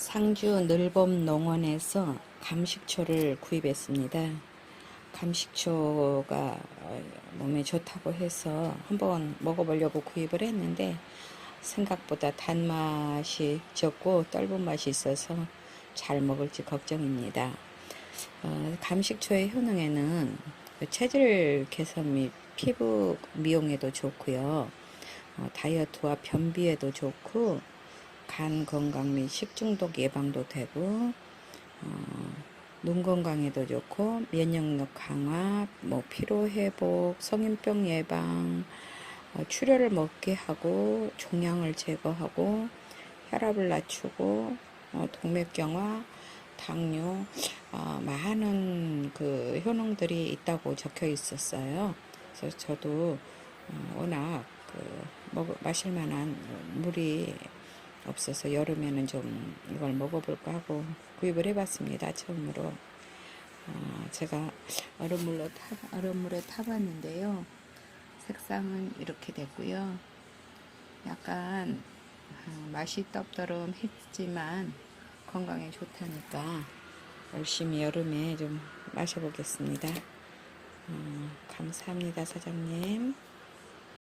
상주 늘봄 농원에서 감식초를 구입했습니다. 감식초가 어, 몸에 좋다고 해서 한번 먹어보려고 구입을 했는데 생각보다 단맛이 적고 떫은 맛이 있어서 잘 먹을지 걱정입니다. 어, 감식초의 효능에는 그 체질 개선 및 피부 미용에도 좋고요. 어, 다이어트와 변비에도 좋고 간 건강 및 식중독 예방도 되고 어, 눈 건강에도 좋고 면역력 강화, 뭐 피로 회복, 성인병 예방, 어, 출혈을 먹게 하고 종양을 제거하고 혈압을 낮추고 어, 동맥경화, 당뇨 어, 많은 그 효능들이 있다고 적혀 있었어요. 그래서 저도 어, 워낙 그 먹, 마실 만한 물이 없어서 여름에는 좀 이걸 먹어볼까 하고 구입을 해봤습니다. 처음으로 어, 제가 얼음물로 타, 얼음물에 타봤는데요. 색상은 이렇게 됐고요. 약간 어, 맛이 떡더름했지만 건강에 좋다니까 열심히 여름에 좀 마셔보겠습니다. 어, 감사합니다, 사장님.